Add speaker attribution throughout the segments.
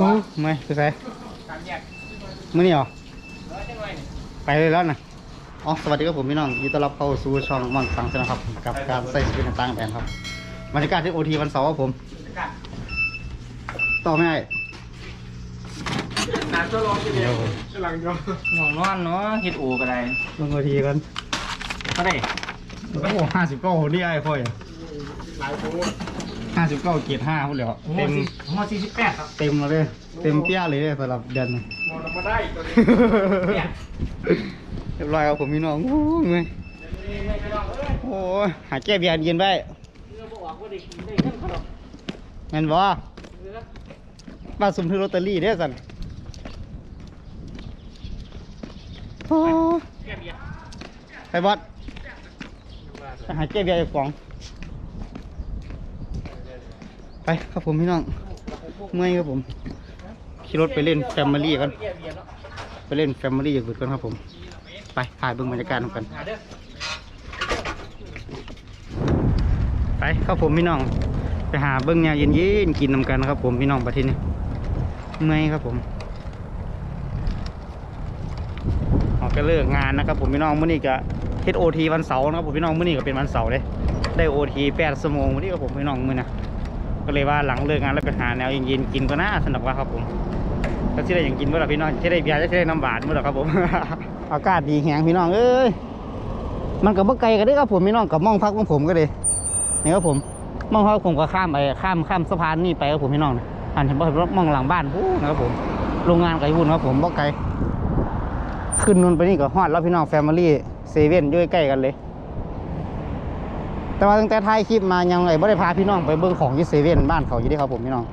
Speaker 1: โอ้ไม่ไปใส่
Speaker 2: สามแยก
Speaker 1: มื้อนี้เหรอ
Speaker 2: ร้อยจังหน่อยนี่
Speaker 1: ไปเลยแล้วนะอ๋อสวัสดีครับผมพี่น้องยินดีต้อนรับเข้าสู่ช่องมังสังชนะครับ กับการใส่ชีวิตต่างๆแผนครับบรรยากาศที่โอทีวันเสาร์ครับผม
Speaker 2: จะกัด
Speaker 1: ต่อไม่ได้
Speaker 2: น้ำจะร้อนทีเดียวกำลังจะ
Speaker 3: ห่วงนอนเนาะเฮ็ดโอก็ได้
Speaker 1: ลงโอทีกัน
Speaker 3: ก็ได้
Speaker 1: โอ้โหห้าสิบเก้านี่ไอ้ค่อย
Speaker 2: หลายโพส
Speaker 1: ห้าสิบเก้าเกียรห้าพูดเลยเหรอ
Speaker 3: เต็
Speaker 1: เต็
Speaker 3: ม
Speaker 1: ม
Speaker 3: หัวสี่สิบแปดครับ
Speaker 1: เต็มเลยเต็มเปี้ยเลยสำหรับเดือนนี้
Speaker 2: มองมาได้ตัวนี้เนี่ย
Speaker 1: เรียบร้อยครับผมพี่น้องโอ้ยเมื่อย
Speaker 2: นี่ไม่ไปลองเอ้ย
Speaker 1: โอ้ยหาแก้เบียร์เย็นไป
Speaker 2: เรือบอกว่าได้กินได้เงินเขาหรอก
Speaker 1: แม่นบ่
Speaker 2: เรือ
Speaker 1: มาสุ่มถือลอตเตอรี่เด้อสันโอ้ย
Speaker 2: แก้เบียร์
Speaker 1: ไปบอสไปหาแก้เบียร์อีกฟองไป ครับผมพี่น้องเมื่อยครับผมขี่รถไปเล่นแฟมิลี่กันไปเล่นแฟมิลี่อย่างอื่นกันครับผม ไปถ่ายเบิ่งบรรยากาศกัน ไปครับผมพี่น้อง ไปหาเบิ้องแนวเย็นๆกินนำกันครับผมพี่น้องประเทศนี้เมื่อยครับผมออกก็เลิกงานนะครับผมพี่น้องมื้อนี้ก็เฮ็ดโอทีวันเสาร์นะครับผมพี่น้องมื้อนี้ก็เป็นวันเสาร์เลยได้โอทีแปดชั่วโมงมื้อนี้ครับผมพี่น้องมื้อนะ ก็เลยว่าหลังเลิกงานแล้วไปหาแนวเย็นๆกินก็น่าสนุกว่าครับผมก็สิได้หยังกินเมื่อไหร่พี่น้องจะได้เบียร์จะได้น้ำหวานเมื่อไหร่ครับผมอากาศดีแหงพี่น้องเอ้ยมันก็บ่ไกลกันด้ครับผมพี่น้องกับมองพักของผมก็เลยนี่ครับผมมองเขาผมก็ข้ามไปข้ามข้ามสะพานนี่ไปครับผมพี่น้องอ่านเห็นบ่เห็นมองหลังบ้านพูนะครับผมโรงงานไก่หุ่นครับผมบ่ไกลขึ้นนู่นไปนี่ก็ฮอดแล้วพี่น้องแฟมิลี่เซเว่นอยู่ใกล้กันเลย แต่ว่าตั้งแต่ท้ายคลิปมายังไงไม่ได้พาพี่น้องไปเบิ่งของที่เซเว่นบ้านเขาอยู่ดีครับผมพี่น้อง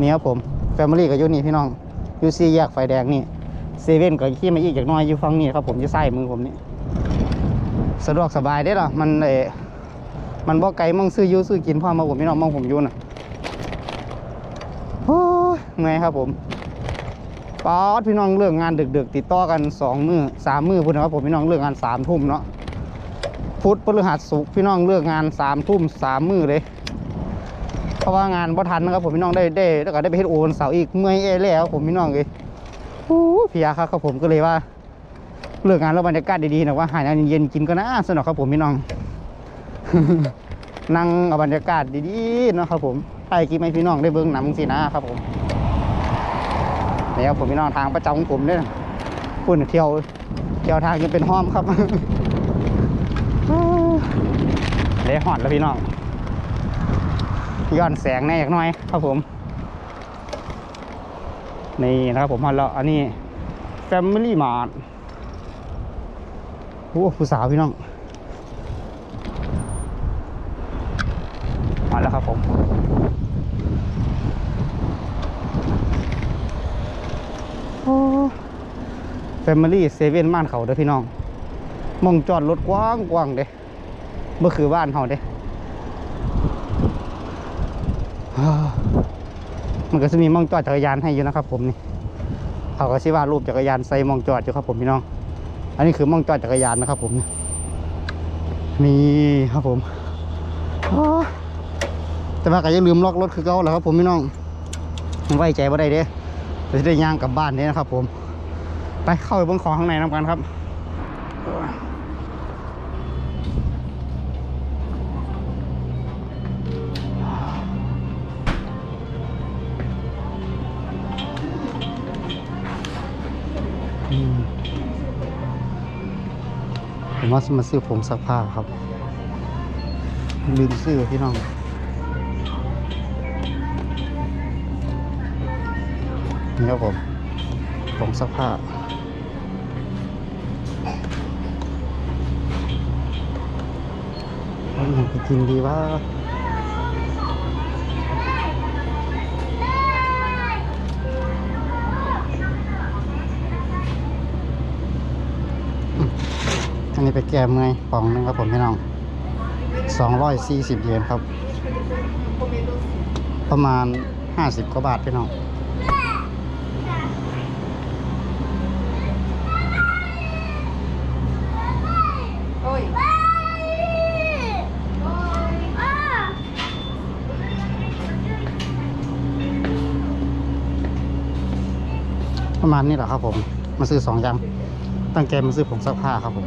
Speaker 1: นี่ครับผมแฟมิลี่ก็อยู่นี่พี่น้องอยู่ซีแยกไฟแดงนี่เซเว่นก็ขี่มาอีกจากน้อยอยู่ฝั่งนี้ครับผมอยู่ใส่มือผมนี่สะดวกสบายได้หรอมันเอมันบ่ไกลมองซื้อยูซื้อกินพ่อมาผมพี่น้องมองผมยู่น่ะโอ้ยไงครับผมป๊อดพี่น้องเลิกงงานดึกๆ ติดต่อกันสองมือสามมือพูดนะครับผมพี่น้องเลิกงานสามทุ่มเนาะ พุธพฤหัสศุกพี่น้องเลิกงานสามทุ่มสามมือเลย เพราะว่างานบ่ทันนะครับผมพี่น้องได้ได้แล้วก็ได้ไปเฮ็ดโอนเสาอีกเมื่อยเอแล้วผมพี่น้องเลยโอ้ยเพลียครับครับผมก็เลยว่า เลิกงานแล้วบรรยากาศดีๆนะว่าหายน้ำเย็นๆกินก็น่าสนุกครับผมพี่น้องนั่งเอาบรรยากาศดีๆนะครับผมถ่ายคลิปให้พี่น้องได้เบิ่งหนังสินะครับผมนี่ครับผมพี่น้องทางประจำของผมเนี่ยพุ่นเที่ยวเที่ยวทางยังเป็นห้อมครับ เลยหอดแล้วพี่น้องย้อนแสงแน่อยากหน้อยครับผม นี่นะครับผมหอดแล้วอันนี้ Family Mart โอ้ผู้สาวพี่น้องมาแล้วครับผมโอ้แฟมิลี่เซเว่นบ้านเขาเด้อพี่น้องมองจอดรถกว้างกว้างเด้ เมื่อคือบ้านเขาเด้มันก็จะมีมองจอดจักรยานให้อยู่นะครับ ผมนี่เขาก็ชื่อว่ารูปจักรยานใส่มองจอดอยู่ครับ ผมพี่น้อง อันนี้คือมองจอดจักรยานนะครับ ผมนี่ครับผมแต่ว่าก็อย่าลืมล็อกรถคือเก่าแหล้วครับ ผมพี่น้องไว้ใจบ่าได้เด้เดี๋ยวจะได้ย่างกลับบ้านเด้นะครับ ผม ไปเข้าไปบนของข้างในน้ำกันครับ ผมว่าจะมาซื้อผงซักผ้าครับ ลืมซื้อพี่น้องนี่ครับผมผงซักผ้าว่าอยากไปกินดีว่า ไปแก้เมื่อยปองหนึงครับผมพี่น้องสองร้อยสี่สิบเยนครับ ประมาณห้าสิบกว่าบาทพี่น้อง
Speaker 4: โอ้ย
Speaker 1: ประมาณนี้แหละครับผม มาซื้อสองอย่างตั้งใจมาซื้อผงซักผ้าครับผม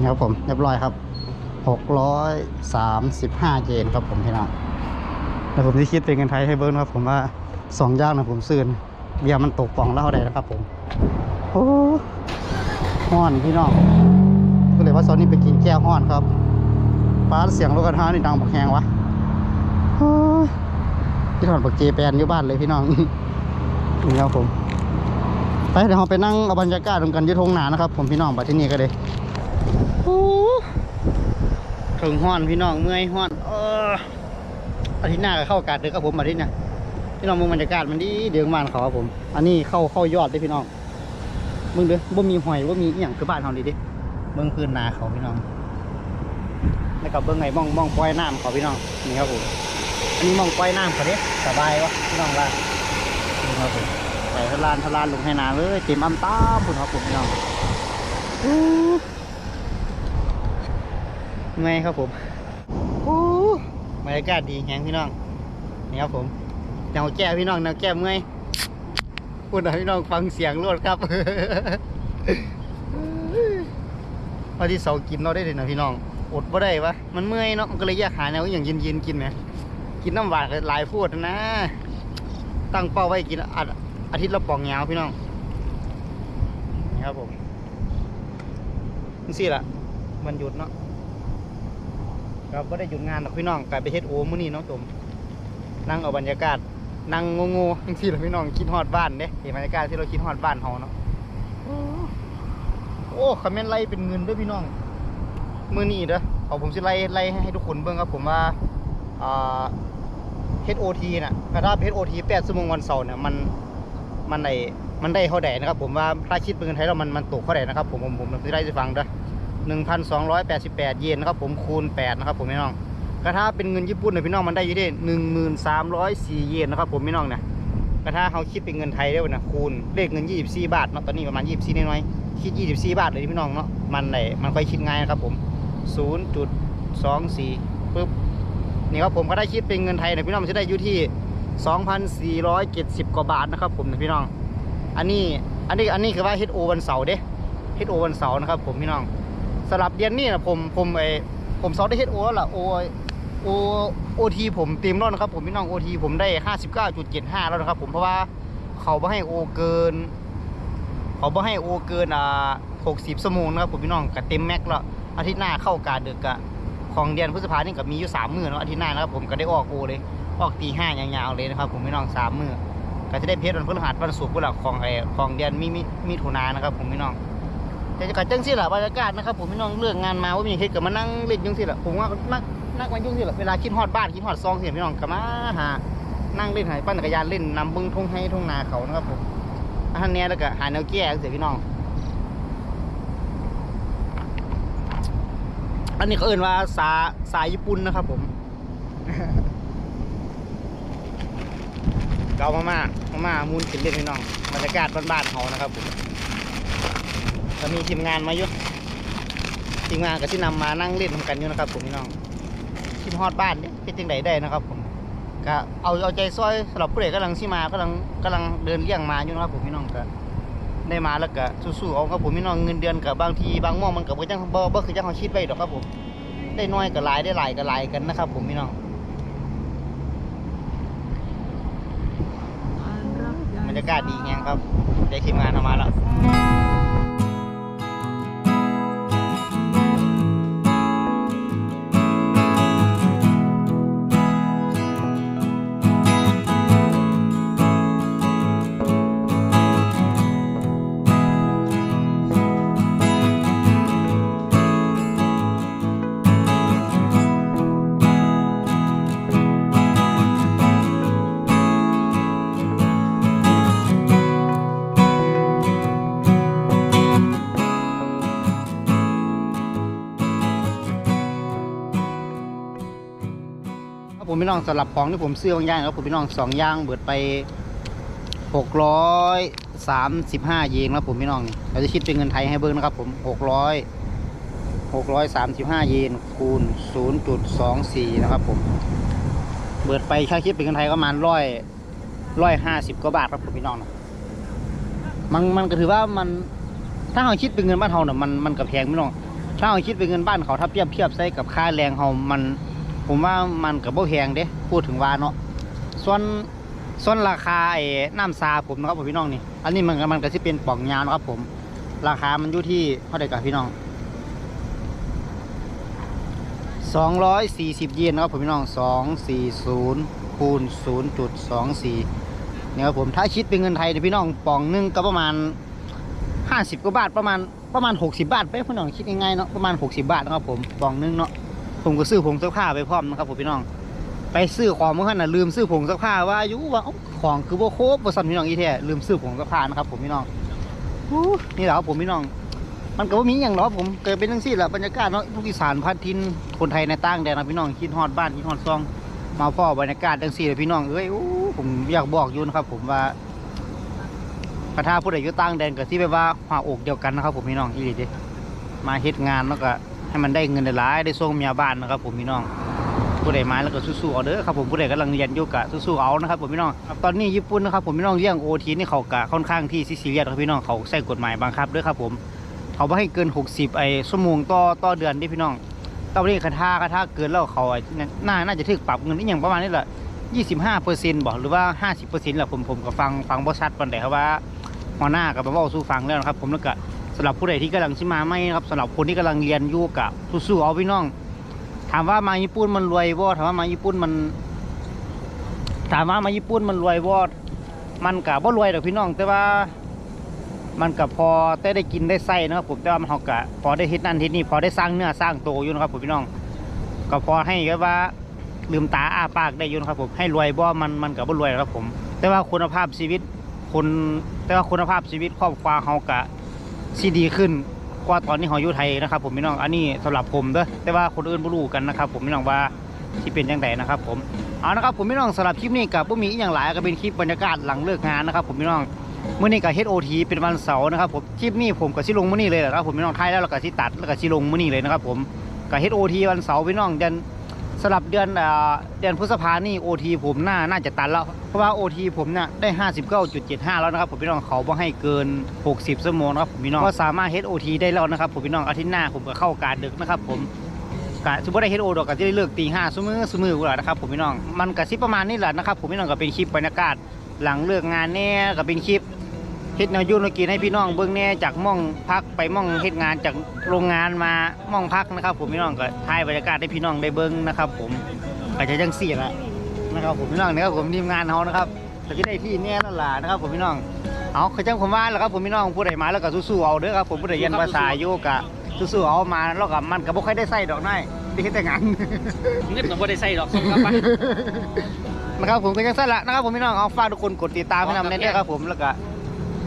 Speaker 1: นี่ครับผมเรียบร้อยครับ635 เยนครับผมพี่น้องแล้วผมที่คิดเป็นเงินไทยให้เบิ้งนครับผมว่าสองย่างนะผมซื้อนะเบียร์มันตกป่องแล้วเท่าใดนะครับผมโอ้ห้อนพี่น้องก็เลยว่าซอนนี้ไปกินแก้วห้อนครับป้าเสียงรถกระทะนี่ดังบักแหงวะพี่ถอนบักเจแปนอยู่บ้านเลยพี่น้องนี่ครับผมไปเดี๋ยวเราไปนั่งเอาบรรยากาศตรงกันยุทงหนานะครับผมพี่น้องไปที่นี่ก็เลย ถึงห้อนพี่น้องเมื่อยห้อนเอออาทิตย์หน้าก็เข้าอากาศเด้อครับผมอาทิตย์น้าพี่น้องมึงบรรยากาศมันดีเดืองบ้านเขาครับผม อันนี้เข้าเข้ายอดเด้พี่น้องมึงเด้อบ่มีหอยบ่มีอีหยังคือบ้านเขาดีดิเบิ่งพื้นนาเขาพี่น้องแล้วก็เบิ่งไงมองมองปล่อยน้ำเขาพี่น้องนี่ครับผมอันนี้มองปล่อยน้ำเขาเด้สบายวะพี่น้องว่านี่ครับผมใส่ทลานทลานลงให้นาเลยเต็มอ้ำตามพุ่นครับผมพี่น้องอ ไงครับผมอู้บรรยากาศดีแฮงพี่น้องนี่ครับผมแนวแก้พี่น้องแนวแก้เมื่อยพูดหน่อยพี่น้องฟังเสียงรวดครับพอที่เสากินเราได้เลยนะพี่น้อง อดบ่ได้ปะมันเมื่อยเนาะมันก็เลยอยากหาแนวอย่างเย็นๆกินไหมกินน้ำหวานก็หลายพูดนะ ตั้งเป้าไว้กินอาอาทิตย์ละปองยาวพี่น้องนี่ครับผมนี่สิล่ะมันหยุดเนาะ เราก็ได้หยุดงานหรอกพี่น้องกลายไปเฮ็ดโอมื้อนี้เนาะผมนั่งเอาบรรยากาศนั่งโง่ๆจังซี่ล่ะพี่น้องคิดฮอดบ้านเด้เห็นบรรยากาศที่เราคิดฮอดบ้านเฮาเนาะโอ้คอมเมนต์ไล่เป็นเงินด้วยพี่น้องมือนี้เด้อเอาผมสิไล่ไล่ให้ทุกคนเบิ่งครับผมว่าอ่า HOT น่ะกระทา HOT 8ชั่วโมงวันเสาร์เนี่ยมันมันได้มันได้เท่าใดนะครับผมว่าถ้าคิดเป็นเงินไทยแล้วมันมันตกเท่าใดนะครับผมผมผมจะได้จะฟังเด้อ 1,288 เยนนะครับผมคูณ 8 นะครับผมพี่น้องกระทาเป็นเงินญี่ปุ่นเนี่ยพี่น้องมันได้อยู่ที่1304เยนนะครับผมพี่น้องเนี่ยกระทาเขาคิดเป็นเงินไทยได้บ่นะคูณเลขเงิน24บาทเนาะตอนนี้ประมาณ24น้อยๆคิด24บาทเลยพี่น้องเนาะมันไหนมันค่อยคิดง่ายนะครับผม0.24ปึ๊บนี่ครับผมก็ได้คิดเป็นเงินไทยเนะพี่น้องมันจะได้อยู่ที่2,470กว่าบาทนะครับผมนะพี่น้อง อันนี้อันนี้อันนี้คือว่า HO วันเสาร์เด้ HO วันเสาร์นะครับผมพี่น้อง สลับเดือนนี้นะผมผมไอผมเสาร์ได้ HO แล้วล่ะ O O OT ผมเต็มแล้วนะครับ ผมพี่น้อง OT ผมได้59.75แล้วนะครับ ผมเพราะว่าเขาไม่ให้ O เกิน เขาไม่ให้ O เกินอ่า60ชั่วโมงนะครับผมพี่น้องกับเต็มแม็กแล้วอาทิตย์หน้าเข้ากาเดึกะของเดือนพฤษภาเนี่ยก็มีอยู่สามมือเนาะอาทิตย์หน้านะครับผมก็ได้ออกโอเลยออกตีห้ายาวๆเลยนะครับ ผมพี่น้องสามมือก็จะได้เพชรวันพฤหัสวันศุกร์พวกเราของไอของเดือนมีมีมีถุนานะครับ ผมพี่น้อง แต่จะกัดจังสิล่ะบรรยากาศนะครับผมพี่น้องเลือกงานมาว่ามีเฮ็ดกับมานั่งเล่นจังสิล่ะผมว่านักนักมายุ่งสิล่ะเวลาคิดฮอดบ้านคิดฮอดซองเสียพี่น้องก็มาหานั่งเล่นหายปั้นจักรยานเล่นนำบึงทุ่งให้ทุ่งนาเขานะครับผมอันนี้แล้วก็หาแนวแก้เสียพี่น้อง อันนี้เขาเอ่นว่าสาสายญี่ปุ่นนะครับผมเกามาม่ามาม่ามูนกินเล่นพี่น้องบรรยากาศบ้านๆเขานะครับผม จะมีทีมงานมาอยู่ทีมงานก็ที่นำมานั่งเล่นทำกันอยู่นะครับผมพี่น้องทีมฮอดบ้านเนี่ยเป็นจังไดได้นะครับผมก็เอาเอาใจซอยสำหรับผู้ใดกำลังที่มากำลังกำลังเดินเลี่ยงมาอยู่นะครับผมพี่น้องก็ได้มาแล้วก็สู้ๆเอาครับผมพี่น้องเงินเดือนกับบางทีบางม่วงมันกับบ่จังบ่บ่คือจังเขาคิดไว้ดอกครับผมได้น้อยก็หลายได้หลายก็หลายกันนะครับผมพี่น้องบรรยากาศดีแฮงครับได้ทีมงานเข้ามาแล้ว พี่น้องสำหรับของที่ผมซื้อบางอย่างครับผมพี่น้องสองอย่างเบิดไปหกร้อยสามสิบห้าเยนครับผมพี่น้องนี่เราจะคิดเป็นเงินไทยให้เบิ้งนะครับ ผมหกร้อยหกร้อยสามสิบห้าเยนคูณศูนย์จุดสองสี่นะครับ ผม เบิดไปค่าคิดเป็นเงินไทยก็ประมาณร้อยร้อยห้าสิบกว่าบาทครับผมพี่น้องนะมันมันก็ถือว่ามันถ้าเราคิดเป็นเงินบ้านเราเนี่ยมันมันก็แพงพี่น้องถ้าเราคิดเป็นเงินบ้านเขาถ้าเทียบเทียบใส่กับค่าแรงเขามัน ผมว่ามันกับบ่แพงเด้พูดถึงว่าเนาะส่วนส่วนราคาไอ้น้ำซาผมนะครับผมพี่น้องนี่ อันนี้มันมันก็สิเป็นป่องยาวนะครับผม ราคามันอยู่ที่เท่าไหร่กับพี่น้องสองร้อยสี่สิบเยนนะครับผมพี่น้องสองสี่ศูนย์คูณศูนย์จุดสองสี่เนี่ยครับผมถ้าคิดเป็นเงินไทยเนี่ยพี่น้องป่องหนึงก็ประมาณห้าสิบกว่าบาทประมาณประมาณหกสิบาทไปพี่น้องคิดง่ายๆเนาะประมาณหกสิบาทนะครับผมป่องหนึงเนาะ ผมก็ซื้อผงซักผ้าไปพร้อมนะครับผมพี่น้อง ไปซื้อของเมื่อคืนน่ะลืมซื้อผงซักผ้าว่าอยู่ว่าของคือบ่คบบ่สั่นพี่น้องอีแท้ลืมซื้อผงซักผ้านะครับผมพี่น้องนี่แหละครับผมพี่น้อง มันก็บ่มีอย่างหรอผมเกิดเป็นจังซี่แหละบรรยากาศเนาะทุกอีสานพัดทินคนไทยในต่างแดนนะพี่น้องคิดฮอดบ้านคิดฮอดซอง มาพ่อบรรยากาศจังซี่เลยพี่น้องเอ้ยผมอยากบอกอยู่นะครับ ผมว่าพระธาผู้ใดอยู่ต่างแดนก็ที่แบบว่าหัวอกเดียวกันนะครับ ผมพี่น้องอีหลีเดมาเฮ็ดงานแล้วก็ ให้มันได้เงินได้หลายได้ส่งเมียบ้านนะครับผมพี่น้องผู้ใดมาแล้วก็สู้ๆเอาเด้อครับผมผู้ใดกำลังเรียนอยู่กะสู้ๆเอานะครับผมพี่น้องตอนนี้ญี่ปุ่นนะครับผมพี่น้องเรื่องโอทีนี่เขากะค่อนข้างที่ซีเรียสครับพี่น้องเขาใส่กฎหมายบังคับด้วยครับผมเขาไม่ให้เกิน 60 ไอ้ชั่วโมงต่อต่อเดือนที่พี่น้องตอนนี้คาถาคาถาเกินแล้วเขาไอ้น่าน่าจะถึกปรับเงินนี่อย่างประมาณนี้แหละ25เปอร์เซ็นต์บอกหรือว่า 50เปอร์เซ็นต์แหละผมผมก็ฟังฟังบริษัทปันแต่ครับว่าหัวหน้ากับมาเว่าสู้ฟังแล้วนะครับผมแล้วก็ำหรับผู้ใดที่กำลังชิมาไม่นะครับสำหรับคนที่กำลังเรียนอยู่กับสู้ๆเอาพี่น้อง ถามว่ามาญี่ปุ่นมันรวยบ่ถามว่ามาญี่ปุ่นมัน ถามว่ามาญี่ปุ่นมันรวยบ่มันกับบ่รวยดอกพี่น้อง แต่ว่ามันก็พอได้ได้กินได้ใส่นะครับผมแต่ว่ามันเขากะพอได้เฮ็ดนั่นเฮ็ดนี่พอได้สร้างเนื้อสร้างตัวอยู่นะครับผมพี่น้องก็พอให้ก็ว่าลืมตาอ้าปากได้อยู่นะครับผมให้รวยบ่ มันมันก็บ่รวยครับผม แต่ว่าคุณภาพชีวิตคนแต่ว่าคุณภาพชีวิตครอบครัวเขากะ สิดีขึ้นกว่าตอนนี้เขาอยู่ไทยนะครับผมพี่น้องอันนี้สำหรับผมเด้อแต่ว่าคนอื่นบ่รู้กันนะครับผมพี่น้องว่าที่เป็นจังไดนะครับผมเอานะครับผมพี่น้องสำหรับคลิปนี้กับบ่มีอหย่างหลายก็เป็นคลิปบรรยากาศหลังเลิกงานนะครับผมพี่น้องเมื่อนี้กับ HOT เป็นวันเสาร์นะครับผมคลิปนี้ผมกับชิลงมื่อนี้เลยแหละครับผมพี่น้องไทยแล้วเรากับชิตัดแล้วกับชิลงมื่อนี้เลยนะครับผมกับ HOT วันเสาร์พี่น้องเดื อนสลับเดือนเดือนพฤษภานี่ OT ผมน่าน่าจะตันแล้ว เพราะว่า OT ผมเนี่ยได้ 59.75 แล้วนะครับผมพี่น้องเขาบ่ให้เกิน 60ชั่วโมงนะครับผมพี่น้องก็สามารถ HOT ได้แล้วนะครับผมพี่น้องอาทิตย์หน้าผมก็เข้าการดึกนะครับผมกะสมมติได้เฮดโอดอกก็จะได้เลิกตีห้าสมือสมือกูแหละนะครับผมพี่น้องมันกะสิประมาณนี้แหละนะครับผมพี่น้องก็เป็นคลิปบรรยากาศหลังเลิกงานแน่ก็เป็นคลิป เฮ็ดแนวอยุ่นกินให้พี่น้องเบิ่งแน่จากหม่องพักไปหม่องเฮ็ดงานจากโรงงานมาหม่องพักนะครับ ผมพี่น้องก็ถ่ายบรรยากาศให้พี่น้องได้เบิ่งนะครับ ผมก็จะจังสี่ละนะครับผมพี่น้องนะครับผมทีมงานเฮานะครับก็จะได้ที่แน่นั่นล่ะนะครับ ผมพี่น้องเอาคือจังผมว่าแหละครับผมพี่น้องผู้ใดมาแล้วก็สู้ๆเอาเด้อครับผมผู้ใดเรียนภาษาอยู่ก็สู้ๆเอามาแล้วก็มันก็บ่ค่อยได้ใส่ดอกน้อยได้เฮ็ดแต่งาน
Speaker 3: เงินผมบ่ได้ใส่ดอกส่งกลับไป
Speaker 1: นะครับผมก็ยังสั้นละนะครับผมพี่น้องเอาฝากทุกคนกดติดตามให้นำแน่ด้วยครับผมแล้วก็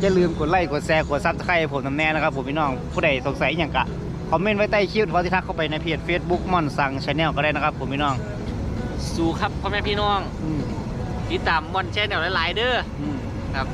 Speaker 1: อย่าลืมกดไลค์กดแชร์กดซับสไครต์ผมนำแน่นะครับผมพี่น้องผู้ใดสงสัยอหย่างกะคอมเมนต์ไว้ใต้คลิปพอที่ทักเข้าไปในเพจ Facebook ม่อนสั่งชาแนลก็ได้นะครับผมพี่น้อง
Speaker 3: สู้ครับพ่อแม่พี่น้อง
Speaker 1: อืม
Speaker 3: ติดตามมอนแชนแนลหลายๆเด้อ
Speaker 1: อืม
Speaker 3: ครับ